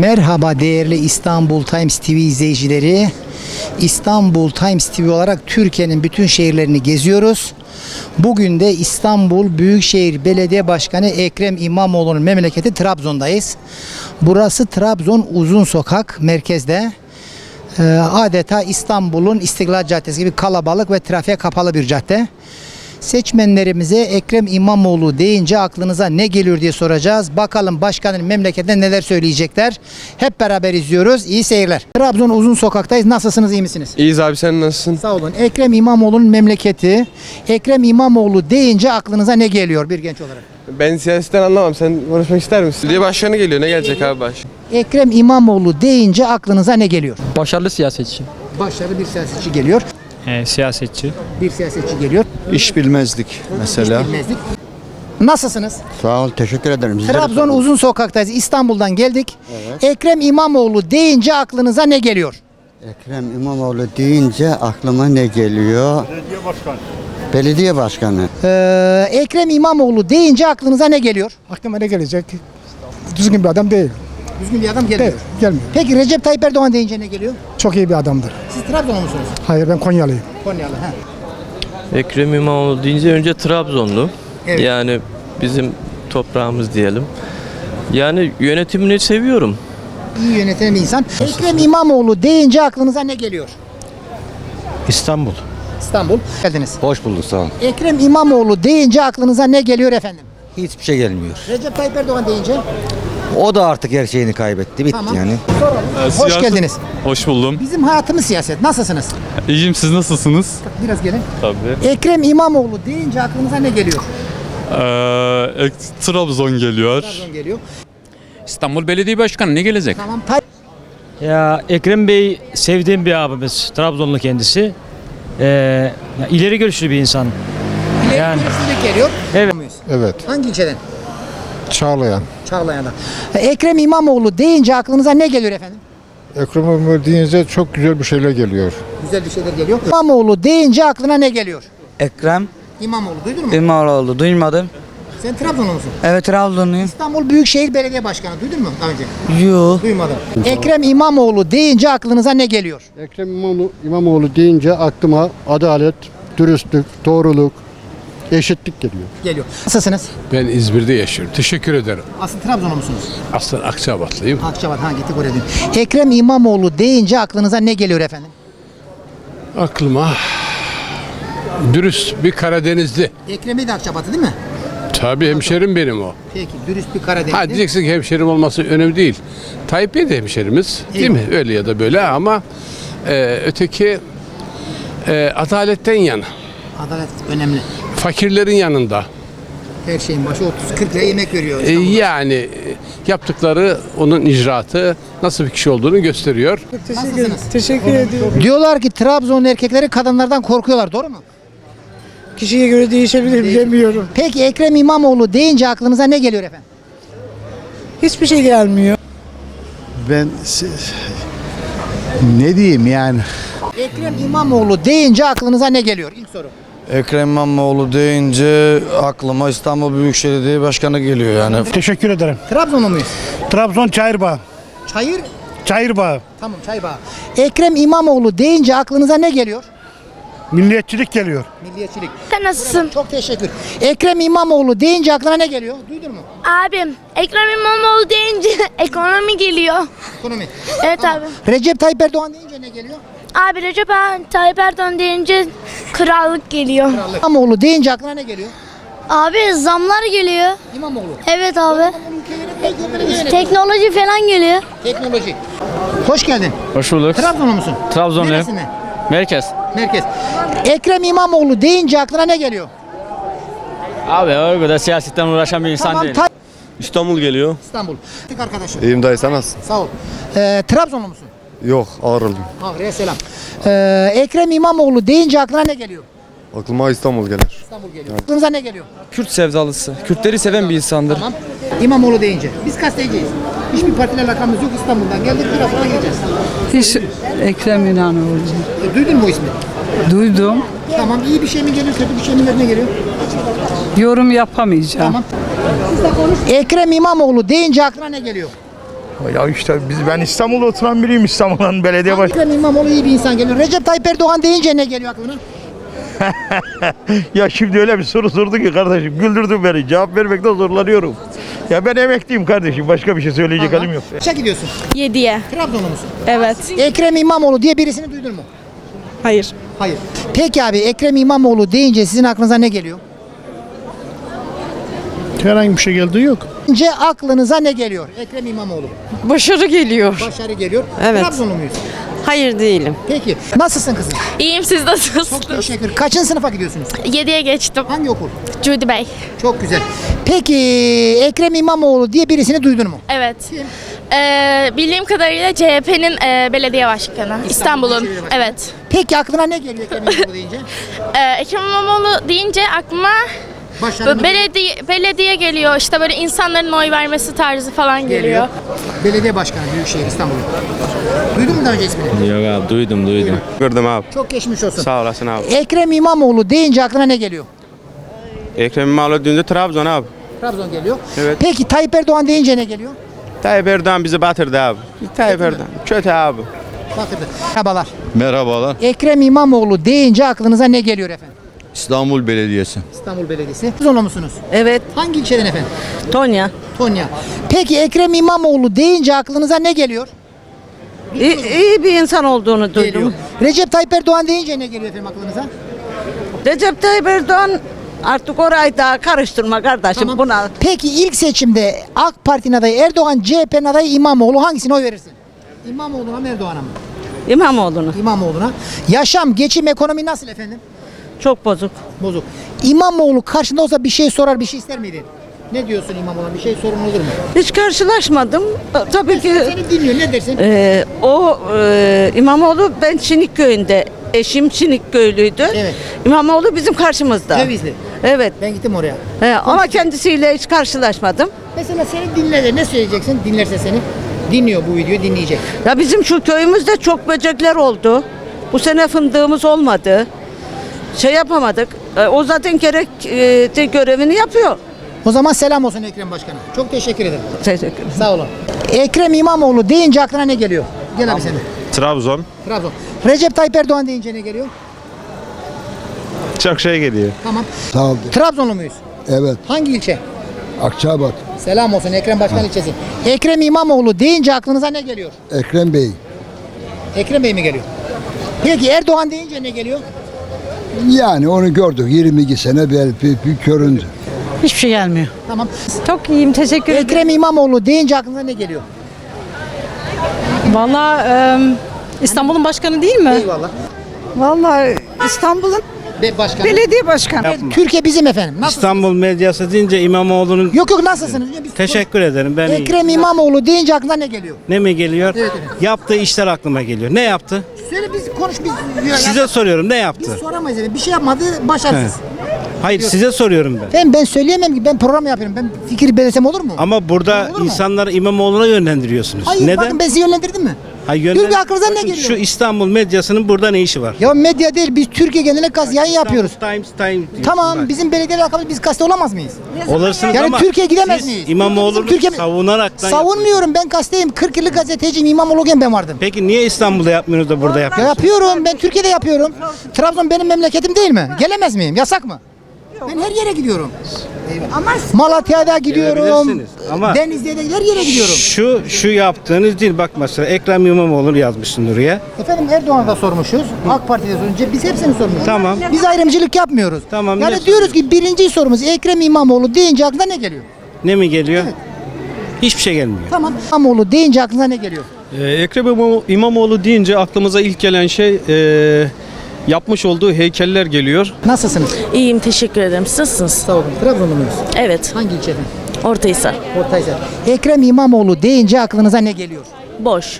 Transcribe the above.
Merhaba değerli İstanbul Times TV izleyicileri. İstanbul Times TV olarak Türkiye'nin bütün şehirlerini geziyoruz. Bugün de İstanbul Büyükşehir Belediye Başkanı Ekrem İmamoğlu'nun memleketi Trabzon'dayız. Burası Trabzon Uzun Sokak merkezde. Ee, adeta İstanbul'un İstiklal Caddesi gibi kalabalık ve trafiğe kapalı bir cadde. Seçmenlerimize Ekrem İmamoğlu deyince aklınıza ne geliyor diye soracağız. Bakalım başkanın memleketinde neler söyleyecekler. Hep beraber izliyoruz. İyi seyirler. Trabzon Uzun Sokak'tayız. Nasılsınız? iyi misiniz? İyiyiz abi sen nasılsın? Sağ olun. Ekrem İmamoğlu'nun memleketi. Ekrem İmamoğlu deyince aklınıza ne geliyor bir genç olarak? Ben siyasetten anlamam. Sen konuşmak ister misin? Belediye başkanı geliyor. Ne gelecek abi baş? Ekrem İmamoğlu deyince aklınıza ne geliyor? Başarılı siyasetçi. Başarılı bir siyasetçi geliyor. Ee, siyasetçi. Bir siyasetçi geliyor. İş bilmezlik mesela. Bilmezlik. Nasılsınız? Sağ ol, teşekkür ederim. Sizlere Trabzon sağ olun. Uzun Sokak'tayız. İstanbul'dan geldik. Ekrem İmamoğlu deyince aklınıza ne geliyor? Ekrem İmamoğlu deyince aklıma ne geliyor? Belediye başkanı. Belediye başkanı. Ee, Ekrem İmamoğlu deyince aklınıza ne geliyor? Aklıma ne gelecek? Düzgün bir adam değil. Düzgün bir adam gelmiyor. Değil, gelmiyor. Peki Recep Tayyip Erdoğan deyince ne geliyor? Çok iyi bir adamdır. Siz Trabzonlu musunuz? Hayır ben Konyalıyım. Konyalı. He. Ekrem İmamoğlu deyince önce Trabzonlu. Evet. Yani bizim toprağımız diyelim. Yani yönetimini seviyorum. İyi yöneten bir insan. Ekrem İmamoğlu deyince aklınıza ne geliyor? İstanbul. İstanbul. Geldiniz. Hoş bulduk sağ olun. Ekrem İmamoğlu deyince aklınıza ne geliyor efendim? Hiçbir şey gelmiyor. Recep Tayyip Erdoğan deyince O da artık her şeyini kaybetti. Bitti Tamam. yani. hoş geldiniz. Hoş buldum. Bizim hayatımız siyaset. Nasılsınız? İyiyim siz nasılsınız? Biraz gelin. Tabii. Ekrem İmamoğlu deyince aklınıza ne geliyor? Ee, ek- Trabzon geliyor. Trabzon geliyor. İstanbul Belediye Başkanı ne gelecek? Tamam. Ya Ekrem Bey sevdiğim bir abimiz. Trabzonlu kendisi. Ee, ya ileri görüşlü bir insan. ileri Yani. görüşlü geliyor. Evet. Evet. Hangi ilçeden? Çağlayan. Çağlayan'dan. Ekrem İmamoğlu deyince aklınıza ne geliyor efendim? Ekrem İmamoğlu deyince çok güzel bir şeyler geliyor. Güzel bir şeyler geliyor. İmamoğlu deyince aklına ne geliyor? Ekrem İmamoğlu duydun mu? İmamoğlu duymadım. Sen Trabzonlu musun? Evet Trabzonluyum. İstanbul Büyükşehir Belediye Başkanı duydun mu daha önce? Yo. Duymadım. Ekrem İmamoğlu deyince aklınıza ne geliyor? Ekrem İmamoğlu, İmamoğlu deyince aklıma adalet, dürüstlük, doğruluk, eşitlik geliyor. Geliyor. Nasılsınız? Ben İzmir'de yaşıyorum. Teşekkür ederim. Aslında Trabzonlu musunuz? Aslen Akçabatlıyım. Akçabat ha gittik oraya dedim. Ekrem İmamoğlu deyince aklınıza ne geliyor efendim? Aklıma dürüst bir Karadenizli. Ekrem Bey de Akçabat'ı değil mi? Tabii hemşerim benim o. Peki dürüst bir Karadenizli. Ha diyeceksin ki hemşerim olması önemli değil. Tayyip Bey de hemşerimiz. Değil mi? Öyle ya da böyle ama e, öteki e, adaletten yana. Adalet önemli. Fakirlerin yanında. Her şeyin başı 30-40 lira yemek veriyor. E, yani e, yaptıkları onun icraatı nasıl bir kişi olduğunu gösteriyor. Nasılsınız? Teşekkür ediyorum. Diyorlar ki Trabzon erkekleri kadınlardan korkuyorlar. Doğru mu? Kişiye göre değişebilir bilemiyorum. Peki Ekrem İmamoğlu deyince aklınıza ne geliyor efendim? Hiçbir şey gelmiyor. Ben ne diyeyim yani? Ekrem İmamoğlu deyince aklınıza ne geliyor? İlk soru. Ekrem İmamoğlu deyince aklıma İstanbul Büyükşehir Belediye Başkanı geliyor yani. Teşekkür ederim. Trabzonlu muyuz? Trabzon Çayırbağ. Çayır. Çayırbağ. Tamam Çaybağ. Ekrem İmamoğlu deyince aklınıza ne geliyor? Milliyetçilik geliyor. Milliyetçilik. Sen nasılsın? Çok teşekkür. Ekrem İmamoğlu deyince aklına ne geliyor? Duydun mu? Abim, Ekrem İmamoğlu deyince ekonomi geliyor. Ekonomi. Evet abi. Recep Tayyip Erdoğan deyince ne geliyor? Abi Recep Tayyip Erdoğan deyince krallık geliyor. İmamoğlu deyince aklına ne geliyor? Abi zamlar geliyor. İmamoğlu. Evet abi. Teknoloji falan geliyor. Teknoloji. Hoş geldin. Hoş bulduk. Trabzonlu musun? Trabzonluyum. Neresinden? Merkez. Merkez. Ekrem İmamoğlu deyince aklına ne geliyor? Abi o kadar siyasetten uğraşan bir insan Tamam, Tay- İstanbul geliyor. İstanbul. Tek arkadaşım. İyiyim dayı sen nasılsın? Sağ ol. Ee, Trabzonlu musun? Yok ağrılıyım. Ağrı'ya selam. Ee, Ekrem İmamoğlu deyince aklına ne geliyor? Aklıma İstanbul gelir. İstanbul geliyor. Aklınıza ne geliyor? Kürt sevdalısı. Kürtleri seven bir insandır. Tamam. İmamoğlu deyince. Biz gazeteciyiz. Hiçbir partiyle alakamız yok İstanbul'dan. Geldik biraz sonra geleceğiz. Hiç Ekrem İmamoğlu. E, duydun mu o ismi? Duydum. Tamam iyi bir şey mi geliyor, kötü bir şey mi ne geliyor? Yorum yapamayacağım. Tamam. Ekrem İmamoğlu deyince aklına ne geliyor? Ya işte biz ben İstanbul'da oturan biriyim İstanbul'un belediye baş. Ekrem İmamoğlu iyi bir insan geliyor. Recep Tayyip Erdoğan deyince ne geliyor aklına? Ya şimdi öyle bir soru sordu ki kardeşim güldürdün beni. Cevap vermekte zorlanıyorum. Ya ben emekliyim kardeşim. Başka bir şey söyleyecek halim yok. Kaça gidiyorsun? 7'ye. Trabzonlu musun? Evet. Ekrem İmamoğlu diye birisini duydun mu? Hayır. Hayır. Peki abi Ekrem İmamoğlu deyince sizin aklınıza ne geliyor? Herhangi bir şey geldiği yok. Önce aklınıza ne geliyor? Ekrem İmamoğlu. Başarı geliyor. Başarı geliyor. Evet. Trabzonlu muyuz? Hayır değilim. Peki. Nasılsın kızım? İyiyim siz nasılsınız? Çok teşekkür. Kaçın sınıfa gidiyorsunuz? 7'ye geçtim. Hangi okul? Cudi Bey. Çok güzel. Peki Ekrem İmamoğlu diye birisini duydun mu? Evet. Ee, bildiğim kadarıyla CHP'nin e, belediye başkanı. İstanbul'un. Başkanı. Evet. Peki aklına ne geliyor Ekrem İmamoğlu deyince? Ee, Ekrem İmamoğlu deyince aklıma Başarılı böyle belediye, belediye geliyor. İşte böyle insanların oy vermesi tarzı falan geliyor. geliyor. Belediye Başkanı Büyükşehir İstanbul. Duydun mu daha önce ismini? Yok abi duydum duydum. Gördüm abi. Çok geçmiş olsun. Sağ olasın abi. Ekrem İmamoğlu deyince aklına ne geliyor? Ekrem İmamoğlu dün de Trabzon abi. Trabzon geliyor. Evet. Peki Tayyip Erdoğan deyince ne geliyor? Tayyip Erdoğan bizi batırdı abi. Tayyip Erdoğan. Kötü abi. Batırdı. Merhabalar. Merhabalar. Ekrem İmamoğlu deyince aklınıza ne geliyor efendim? İstanbul Belediyesi. İstanbul Belediyesi. Trabzonlu musunuz? Evet. Hangi ilçeden efendim? Tonya. Konya. Peki Ekrem İmamoğlu deyince aklınıza ne geliyor? iyi bir insan olduğunu Geliyor. Recep Tayyip Erdoğan deyince ne geliyor efendim aklınıza? Recep Tayyip Erdoğan artık orayı daha karıştırma kardeşim Tamam. buna. Peki ilk seçimde AK Parti'nin adayı Erdoğan, CHP'nin adayı İmamoğlu hangisine oy verirsin? İmamoğlu'na mı Erdoğan'a mı? İmamoğlu'nu. İmamoğlu'na. Yaşam, geçim, ekonomi nasıl efendim? Çok bozuk. Bozuk. İmamoğlu karşında olsa bir şey sorar, bir şey ister miydin? Ne diyorsun İmamoğlu'na? Bir şey sorun olur mu? Hiç karşılaşmadım. Tabii ki Seni dinliyor. Ne dersin? e, o e, İmamoğlu ben Çinik köyünde. Eşim Çinik köylüydü. Evet. İmamoğlu bizim karşımızda. Cevizli. Evet. Ben gittim oraya. He, ama kendisiyle hiç karşılaşmadım. Mesela seni dinler de ne söyleyeceksin? Dinlerse seni. Dinliyor bu videoyu dinleyecek. Ya bizim şu köyümüzde çok böcekler oldu. Bu sene fındığımız olmadı. Şey yapamadık. E, o zaten gerek e, görevini yapıyor. O zaman selam olsun Ekrem Başkan'a. Çok teşekkür ederim. Teşekkür ederim. Sağ olun. Ekrem İmamoğlu deyince aklına ne geliyor? Gel abi sen de. Trabzon. Trabzon. Recep Tayyip Erdoğan deyince ne geliyor? Çok şey geliyor. Tamam. Sağ ol. Trabzonlu muyuz? Evet. Hangi ilçe? Akçabat. Selam olsun Ekrem Başkan ilçesi. Ekrem İmamoğlu deyince aklınıza ne geliyor? Ekrem Bey. Ekrem Bey mi geliyor? Peki Erdoğan deyince ne geliyor? Yani onu gördük 22 sene bir, bir, bir göründü. Hiçbir şey gelmiyor. Tamam. Çok iyiyim teşekkür Ekrem İmamoğlu deyince aklınıza ne geliyor? Valla İstanbul'un başkanı değil mi? Eyvallah. Valla İstanbul'un Be başkan. belediye başkanı. Türkiye bizim efendim. Nasılsınız? İstanbul medyası deyince İmamoğlu'nun Yok yok nasılsınız? Biz- teşekkür ederim ben iyiyim. Ekrem İmamoğlu deyince aklına ne geliyor? Ne mi geliyor? Evet, evet. Yaptığı işler aklıma geliyor. Ne yaptı? Söyle biz konuş biz. Size soruyorum ne biz yaptı? soramayız efendim. Bir şey yapmadı başarısız. Hayır size soruyorum ben. Ben ben söyleyemem ki ben program yapıyorum. Ben fikir belirtsem olur mu? Ama burada Olur mu? insanları İmamoğlu'na yönlendiriyorsunuz. Hayır Neden? bakın ben sizi yönlendirdim mi? Hayır, Dur bir aklınıza ne geliyor? Şu İstanbul medyasının burada ne işi var? Ya medya değil biz Türkiye genelinde gaz yayın yapıyoruz. Times Time. diyorsun Tamam bak. bizim belediyeyle alakalı biz gazete olamaz mıyız? Olursunuz Yani ama Türkiye gidemez siz miyiz? İmamoğlu'nu Türkiye- savunarak Savunmuyorum ben gazeteyim. 40 yıllık gazeteciyim İmamoğlu'yken ben vardım. Peki niye İstanbul'da yapmıyorsunuz da burada Ya yapıyorsunuz? yapıyorum ben Türkiye'de yapıyorum. Trabzon benim memleketim değil mi? Gelemez miyim? Yasak mı? Ben her yere gidiyorum. Ama Malatya'da gidiyorum. Ama- Denizli'ye de her yere gidiyorum. Şu şu yaptığınız değil bak mesela Ekrem İmamoğlu yazmışsın oraya. Efendim Erdoğan'a da sormuşuz. AK Parti'de sorunca biz hepsini sormuşuz. Tamam. Biz ayrımcılık yapmıyoruz. Tamam, Yani ne diyoruz ki birinci sorumuz Ekrem İmamoğlu deyince aklına ne geliyor? Ne mi geliyor? Hiçbir şey gelmiyor. Tamam. İmamoğlu deyince aklına ne geliyor? Ekrem İmamoğlu deyince aklımıza ilk gelen şey yapmış olduğu heykeller geliyor. Nasılsınız? İyiyim teşekkür ederim. Siz nasılsınız? Sağ olun. Trabzonlu muyuz? Evet. Hangi ilçeden? Ortaysar. Ortaysa. Ekrem İmamoğlu deyince aklınıza ne geliyor? Boş.